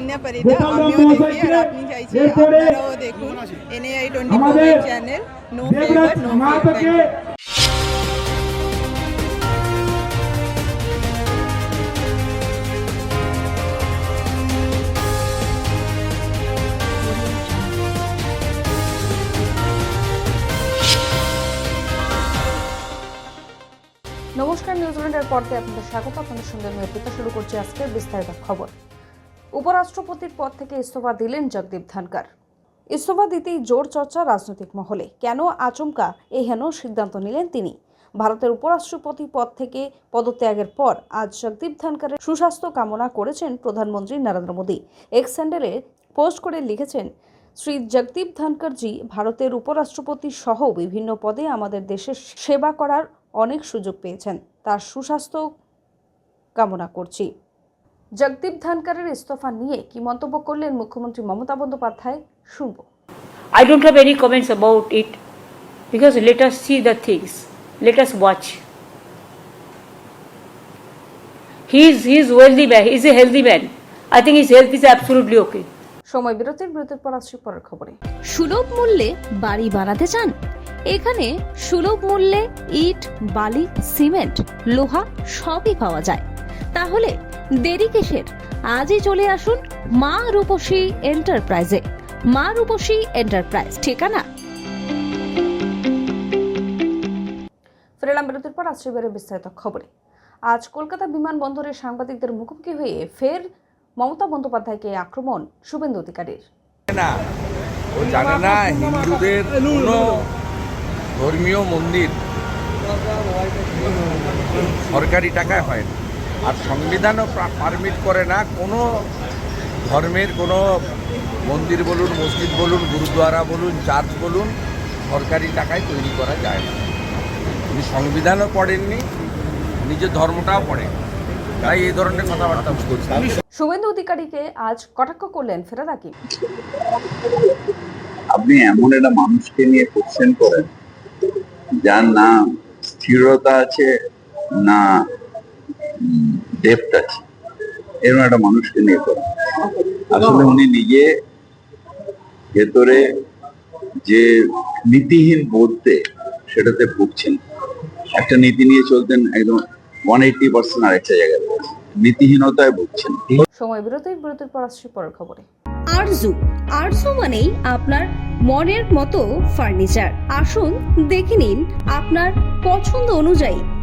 অনন্যা পরিদা। আমিও দেখি আর আপনি চাইছি আপনারাও দেখুন। NAI twenty four channel no favour no favour নমস্কার নিউজিল্যান্ডের পর্দায় আপনাদের স্বাগত। আপনাদের সঙ্গে আমি অর্পিতা শুরু করছি আজকের বিস্তারিত খবর। উপরাষ্ট্রপতির পদ থেকে ইস্তফা দিলেন জগদীপ ধনকর ইস্তফা দিতেই জোর চর্চা রাজনৈতিক মহলে। কেন আচমকা? এই হেন সিদ্ধান্ত নিলেন তিনি। ভারতের উপরাষ্ট্রপতি পদ থেকে পদত্যাগের পর আজ জগদীপ ধনকরের সুস্বাস্থ্য কামনা করেছেন প্রধানমন্ত্রী নরেন্দ্র মোদী। এক্স স্যান্ডেলে পোস্ট করে লিখেছেন, শ্রী জগদীপ ধনকরজি ভারতের উপরাষ্ট্রপতি সহ বিভিন্ন পদে আমাদের দেশের সেবা করার অনেক সুযোগ পেয়েছেন। তার সুস্বাস্থ্য কামনা করছি। জগদীপ ধনকরের ইস্তফা নিয়ে কি মন্তব্য করলেন মুখ্যমন্ত্রী মমতা বন্দ্যোপাধ্যায় শুনব। I don't have any comments about it because let us see the things let us watch he is he is wealthy man is a healthy man I think his health is absolutely okay সময় বিরতির বিরতির পর আসছি পরের খবরে। সুলভ মূল্যে বাড়ি বানাতে চান? এখানে সুলভ মূল্যে ইট বালি সিমেন্ট লোহা সবই পাওয়া যায়। তাহলে দেরি কিসের? আজই চলে আসুন মা রূপসী এন্টারপ্রাইজে। মা রূপসী এন্টারপ্রাইজ ঠিকানা? ফেরালাম বিরতির পর বিস্তারিত খবরে। আজ কলকাতা বিমানবন্দরে সাংবাদিকদের মুখোমুখি হয়ে ফের মমতা বন্দ্যোপাধ্যায়কে আক্রমণ শুভেন্দু অধিকারীর। না ও জানে না হিন্দুদের কোনো ধর্মীয় মন্দির সরকারি টাকায় হয় না। আর সংবিধানও পারমিট করে না। কোনো ধর্মের কোনো মন্দির বলুন মসজিদ বলুন গুরুদ্বারা বলুন চার্চ বলুন সরকারি টাকায় তৈরি করা যায় না। উনি সংবিধানও পড়েননি নিজের ধর্মটাও পড়েন। তাই এই ধরনের কথাবার্তা করছেন শুভেন্দু অধিকারীকে আজ কটাক্ষ করলেন? ফেরাদ হাকিম। আপনি এমন একটা মানুষকে নিয়ে কোশ্চেন করেন যার না স্থিরতা আছে না ডেপথ আছে। এরকম একটা মানুষকে নিয়ে করেন আসলে উনি নিজে ভেতরে যে নীতিহীন বোধতে সেটাতে ভুগছেন। একটা নীতি নিয়ে চলতেন একদম ওয়ান এইটি পার্সেন্ট আরেকটা জায়গায় নীতিহীনতায় ভুগছেন। সময় বিরতির বিরতির পর আসছি পরের খবরে। আরজু। আরজু মানেই আপনার মনের মতো ফার্নিচার। আসুন দেখে নিন আপনার পছন্দ অনুযায়ী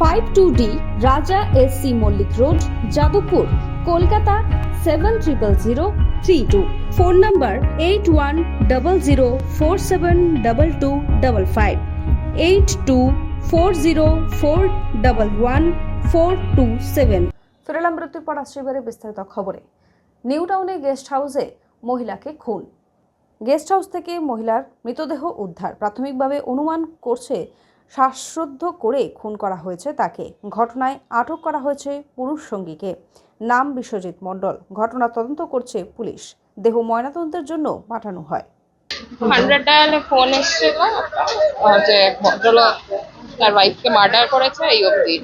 Five two D, Raja S C Mallick road, Jadavpur, Kolkata seven triple zero three two. Phone number eight one double zero four seven double two double five. Eight two four zero four double one four two seven. ফেরালাম বিরতির পর আসছে এবারে বিস্তারিত খবরে। New টাউনে guest হাউসে মহিলাকে খুন। গেস্ট হাউস থেকে মহিলার মৃতদেহ উদ্ধার। প্রাথমিকভাবে অনুমান করছে শ্বাসরুদ্ধ করে খুন করা হয়েছে তাকে। ঘটনায় আটক করা হয়েছে পুরুষ সঙ্গীকে। নাম বিশ্বজিৎ মণ্ডল। ঘটনা তদন্ত করছে পুলিশ। দেহ ময়নাতদন্তের জন্য পাঠানো হয়। হান্ড্রেড ডায়ালে ফোন এসেছিল যে ভদ্রলোক তার ওয়াইফকে মার্ডার করেছে এই অবধি।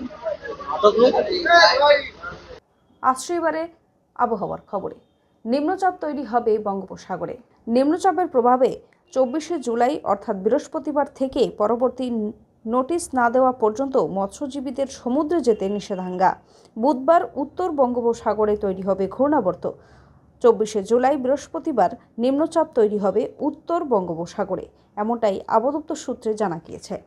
আসছে এবারে আবহাওয়ার খবরে। নিম্নচাপ তৈরি হবে বঙ্গোপসাগরে। নিম্নচাপের প্রভাবে চব্বিশে জুলাই অর্থাৎ বৃহস্পতিবার থেকে পরবর্তী নোটিশ না দেওয়া পর্যন্ত মৎস্যজীবীদের সমুদ্রে যেতে নিষেধাজ্ঞা। বুধবার উত্তর বঙ্গোপসাগরে তৈরি হবে ঘূর্ণাবর্ত। চব্বিশে জুলাই বৃহস্পতিবার নিম্নচাপ তৈরি হবে উত্তর বঙ্গোপসাগরে। এমনটাই আবদপ্তর সূত্রে জানা গিয়েছে।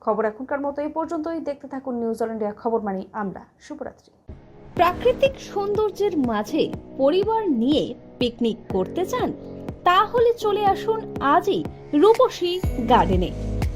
খবর এখনকার মতো এই পর্যন্তই। দেখতে থাকুন নিউজিল্যান্ডের খবর মানি আমরা শুভরাত্রি। প্রাকৃতিক সৌন্দর্যের মাঝে পরিবার নিয়ে পিকনিক করতে চান, তাহলে চলে আসুন আজই রূপসী গার্ডেনে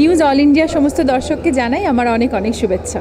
নিউজ অল ইন্ডিয়া সমস্ত দর্শককে জানাই আমার অনেক অনেক শুভেচ্ছা।